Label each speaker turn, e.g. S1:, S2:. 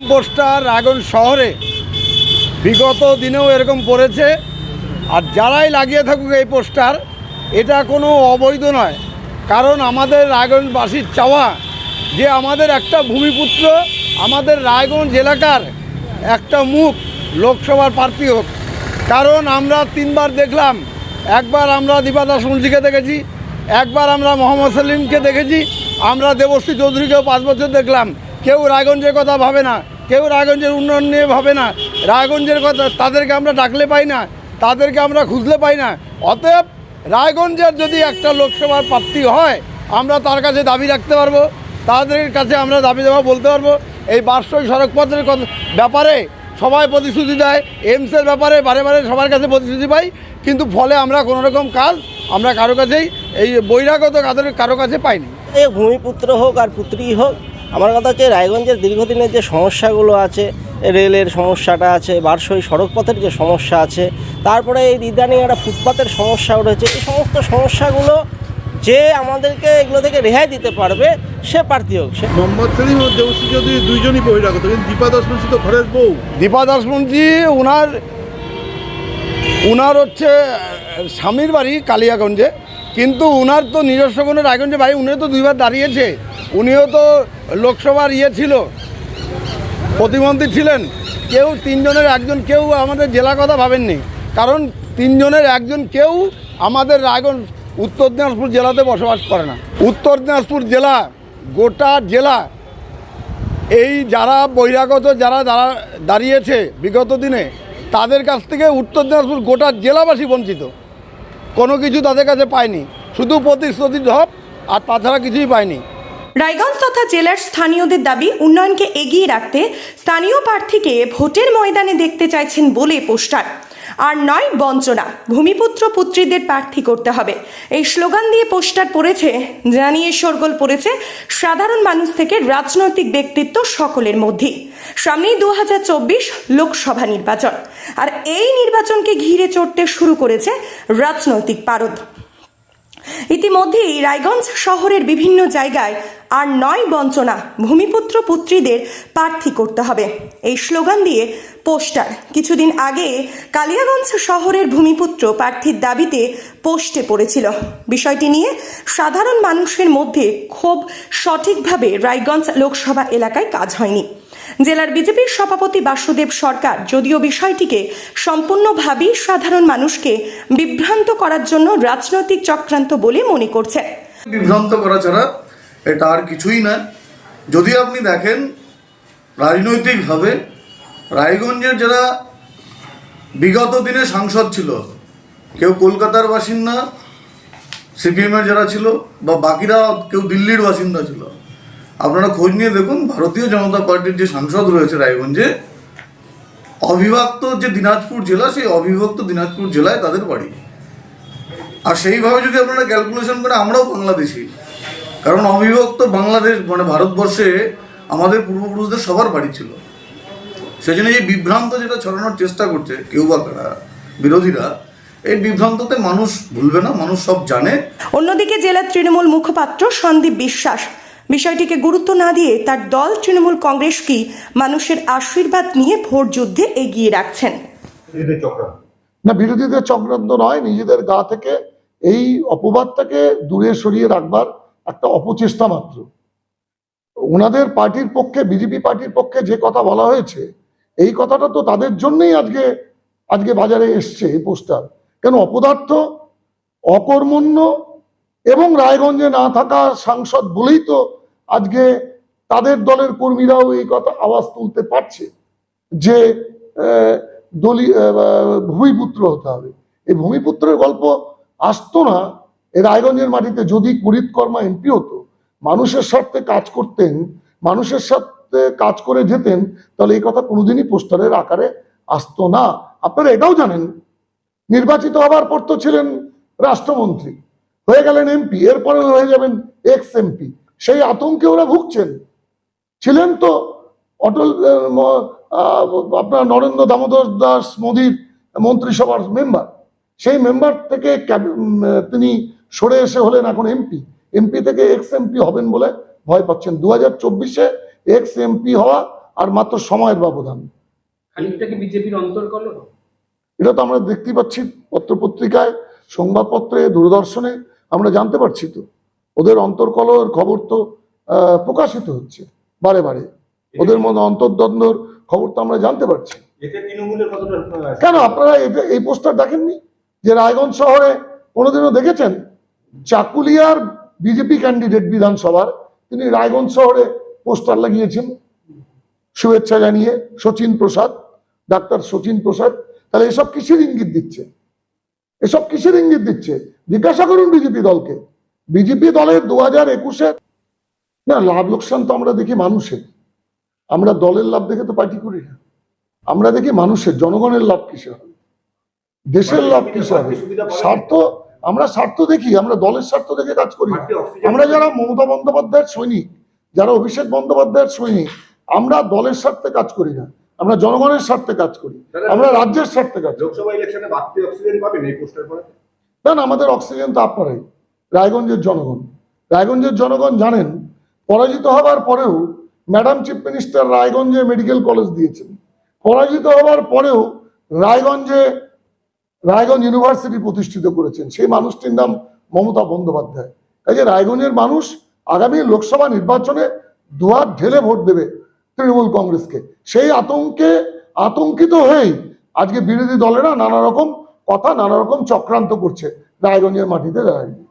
S1: Poster এখন শহরে বিগত দিনেও এরকম পড়েছে। আর যারাই লাগিয়ে থাকুক এই পোস্টার, এটা কোনো অবৈধ নয়। কারণ আমাদের রায়গঞ্জবাসীর চাওয়া যে আমাদের একটা ভূমিপুত্র, আমাদের রায়গঞ্জ এলাকার একটা মুখ লোকসভার প্রার্থী হোক। কারণ আমরা তিনবার দেখলাম, একবার আমরা দীপাদাস মুন্সিকে দেখেছি, একবার আমরা মোহাম্মদ সেলিমকে দেখেছি, আমরা দেবশ্রী চৌধুরীকেও পাঁচ বছর দেখলাম। কেউ রায়গঞ্জের কথা ভাবে না, কেউ রায়গঞ্জের উন্নয়ন নিয়ে ভাবে না। রায়গঞ্জের কথা তাদেরকে আমরা ডাকলে পাই না, তাদেরকে আমরা খুঁজলে পাই না। অতএব রায়গঞ্জের যদি একটা লোকসভার প্রার্থী হয়, আমরা তার কাছে দাবি রাখতে পারব, তাদের কাছে আমরা দাবি দেওয়া বলতে পারব। এই বার্ষিক সড়কপথের ব্যাপারে সবাই প্রতিশ্রুতি দেয় এইমসের ব্যাপারে বারে বারে সবার কাছে প্রতিশ্রুতি পাই, কিন্তু ফলে আমরা কোনো রকম কাজ আমরা কারও কাছেই, এই বহিরাগত কাদের কারও কাছে পাইনি।
S2: এ ভূমিপুত্র হোক আর পুত্রী হোক আমার কথা হচ্ছে রায়গঞ্জের দীর্ঘদিনের যে সমস্যাগুলো আছে রেলের সমস্যাটা আছে বারসই সড়কপথের যে সমস্যা আছে তারপরে এই ইদানিং একটা ফুটপাতের সমস্যা উঠেছে এই সমস্ত সমস্যাগুলো যে আমাদেরকে এগুলো থেকে রেহাই দিতে পারবে সে প্রার্থী হোক সে
S3: মোহাম্মদ সেলিম ও দেবশ্রী চৌধুরী দুইজনই বহিরাগত কিন্তু দীপা দাস মুন্সি তো ঘরের বউ।
S1: দীপা দাসমুন্সি ওনার উনার হচ্ছে স্বামীর বাড়ি কালিয়াগঞ্জে। কিন্তু উনার তো নিজস্ব কোনো রায়গঞ্জে বাড়ি, উনিও তো দুইবার দাঁড়িয়েছে। উনিও তো লোকসভার ইয়ে ছিল, প্রতিমন্ত্রী ছিলেন। কেউ তিনজনের একজন, কেউ আমাদের জেলা কথা ভাবেননি। কারণ তিনজনের একজন কেউ আমাদের রায়গঞ্জ, উত্তর দিনাজপুর জেলাতে বসবাস করে না। উত্তর দিনাজপুর জেলা, গোটা জেলা, এই যারা বহিরাগত, যারা যারা দাঁড়িয়েছে বিগত দিনে, তাদের কাছ থেকে উত্তর দিনাজপুর গোটা জেলাবাসী বঞ্চিত। কোনো কিছু তাদের কাছে পায়নি শুধু প্রতিশ্রুতি ঢপ আর তাছাড়া কিছুই পায়নি
S4: রায়গঞ্জ তথা জেলার স্থানীয়দের দাবি, উন্নয়নকে এগিয়ে রাখতে স্থানীয় প্রার্থীকে ভোটের ময়দানে দেখতে চাইছেন বলে পোস্টার। আর নয়, বঞ্চনা। ভূমিপুত্র পুত্রীদের প্রার্থী করতে হবে। এই স্লোগান দিয়ে পোস্টার পড়েছে, জানিয়ে শোরগোল পড়েছে সাধারণ মানুষ থেকে রাজনৈতিক ব্যক্তিত্ব সকলের মধ্যে। সামনেই দু হাজার চব্বিশ লোকসভা নির্বাচন। আর এই নির্বাচনকে ঘিরে চড়তে শুরু করেছে রাজনৈতিক পারদ। ইতিমধ্যেই রায়গঞ্জ শহরের বিভিন্ন জায়গায় আর নয় বঞ্চনা ভূমিপুত্র পুত্রীদের প্রার্থী করতে হবে। এই স্লোগান দিয়ে পোস্টার। কিছুদিন আগে কালিয়াগঞ্জ শহরের ভূমিপুত্র প্রার্থীর দাবিতে পোস্টে পড়েছিল। বিষয়টি নিয়ে সাধারণ মানুষের মধ্যে ক্ষোভ সঠিকভাবে রায়গঞ্জ লোকসভা এলাকায় কাজ হয়নি। জেলার বিজেপির সভাপতি বাসুদেব সরকার যদিও বিষয়টিকে সম্পূর্ণভাবেই সাধারণ মানুষকে বিভ্রান্ত করার জন্য রাজনৈতিক চক্রান্ত বলে মনে করছে
S5: বিভ্রান্ত করা ছাড়া এটা আর কিছুই না যদি আপনি দেখেন রাজনৈতিকভাবে রায়গঞ্জের যারা বিগত দিনে সাংসদ ছিল, কেউ কলকাতার বাসিন্দা, সিপিএমের যারা ছিল, বা বাকিরা কেউ দিল্লির বাসিন্দা ছিল আপনারা খোঁজ নিয়ে দেখুন, ভারতীয় জনতা পার্টির যে সাংসদ রয়েছে রায়গঞ্জে, অবিভক্ত যে দিনাজপুর জেলা, সেই অবিভক্ত দিনাজপুর জেলায় তাদের বাড়ি। আর সেইভাবে যদি আপনারা ক্যালকুলেশন করে, আমরাও বাংলাদেশি। কারণ অবিভক্ত বাংলাদেশ মানে ভারতবর্ষে আমাদের পূর্বপুরুষদের সবার বাড়ি ছিল। সেজন্য এই বিভ্রান্ত যেটা ছড়ানোর চেষ্টা করছে, কেউ বা কারা, বিরোধীরা, এই বিভ্রান্ততে মানুষ ভুলবে না, মানুষ সব জানে।
S4: অন্যদিকে জেলার তৃণমূল মুখপাত্র সন্দীপ বিশ্বাস বিষয়টিকে গুরুত্ব না দিয়ে তার দল তৃণমূল কংগ্রেস কি মানুষের আশীর্বাদ নিয়ে ভোট যুদ্ধে এগিয়ে রাখছেন?
S6: না বিরোধীদের চক্রান্ত নয় নিজেদের গা থেকে এই অপবাদটাকে দূরে সরিয়ে রাখবার একটা অপচেষ্টা মাত্র। ওনাদের পার্টির পক্ষে বিজেপি পার্টির পক্ষে যে কথা বলা হয়েছে এই কথাটা তো তাদের জন্যই আজকে আজকে বাজারে এসছে এই পোস্টার। কেন অপদার্থ অকর্মণ্য এবং রায়গঞ্জে না থাকা সাংসদ বলেই তো আজকে তাদের দলের কর্মীরাও এই কথা আওয়াজ তুলতে পারছে যে দলীয় ভূমিপুত্র হতে হবে। এই ভূমিপুত্রের গল্প আসতো না। এই রায়গঞ্জের মাটিতে যদি কুরিত কর্মা এমপি হতো, মানুষের স্বার্থে কাজ করতেন, মানুষের সাথে কাজ করে যেতেন, তাহলে এই কথা কোনোদিনই পোস্টারের আকারে আসতো না। আপনারা এটাও জানেন, নির্বাচিত হবার পর তো ছিলেন রাষ্ট্রমন্ত্রী। হয়ে গেলেন এমপি এরপরে হয়ে যাবেন এক্স এমপি সেই আতঙ্কে ওরা ভুগছেন। ছিলেন তো অটল আপনার নরেন্দ্র দামোদর দাস মোদীর মন্ত্রিসভার মেম্বার সেই মেম্বার থেকে তিনি সরে এসে হলেন এখন এমপি এমপি থেকে এক্স এমপি হবেন বলে ভয় পাচ্ছেন। দু হাজার চব্বিশে এক্স এমপি হওয়া আর মাত্র সময়ের ব্যবধান।
S7: বিজেপির
S6: এটা তো আমরা দেখতেই পাচ্ছি পত্রপত্রিকায় সংবাদপত্রে দূরদর্শনে। আমরা জানতে পারছি তো। ওদের অন্তর্কলর খবর তো প্রকাশিত হচ্ছে বারে বারে। ওদের মধ্যে অন্তর্দ্বন্দ্বর খবর তো আমরা জানতে পারছি। কেন আপনারা এটা এই পোস্টার দেখেননি? যে রায়গঞ্জ শহরে কোনোদিনও দেখেছেন? চাকুলিয়ার বিজেপি ক্যান্ডিডেট বিধানসভার তিনি রায়গঞ্জ শহরে পোস্টার লাগিয়েছেন। শুভেচ্ছা জানিয়ে সচিন প্রসাদ ডাক্তার সচিন প্রসাদ। তাহলে এসব কিসের ইঙ্গিত দিচ্ছে? এসব কিসের ইঙ্গিত দিচ্ছে? জিজ্ঞাসা করুন বিজেপি দলকে। বিজেপি দলের দু হাজার একুশের না লাভ লোকসান তো আমরা দেখি মানুষের। আমরা দলের লাভ দেখে তো পার্টি করি না। আমরা দেখি মানুষের জনগণের লাভ কিসে হবে? দেশের লাভ কিসে হবে? স্বার্থ আমরা স্বার্থ দেখি আমরা দলের স্বার্থ দেখে কাজ করি আমরা যারা মমতা বন্দ্যোপাধ্যায়ের সৈনিক যারা অভিষেক বন্দ্যোপাধ্যায়ের সৈনিক আমরা দলের স্বার্থে কাজ করি না। আমরা জনগণের স্বার্থে কাজ করি। আমরা রাজ্যের স্বার্থে কাজ করি।
S7: লোকসভা ইলেকশনে বাড়তি অক্সিজেন পাবেন এই পোস্টার পরে?
S6: না আমাদের অক্সিজেন তো আপনারাই রায়গঞ্জের জনগণ। রায়গঞ্জের জনগণ জানেন, পরাজিত হবার পরেও ম্যাডাম চিফ মিনিস্টার রায়গঞ্জে মেডিকেল কলেজ দিয়েছেন। পরাজিত হবার পরেও রায়গঞ্জে, রায়গঞ্জ ইউনিভার্সিটি প্রতিষ্ঠিত করেছেন। সেই মানুষটির নাম মমতা বন্দ্যোপাধ্যায়। কাজে রায়গঞ্জের মানুষ আগামী লোকসভা নির্বাচনে দুয়ার ঢেলে ভোট দেবে তৃণমূল কংগ্রেসকে। সেই আতঙ্কে আতঙ্কিত হয়েই আজকে বিরোধী দলেরা নানা রকম কথা নানা রকম চক্রান্ত করছে রায়গঞ্জের মাটিতে দাঁড়িয়ে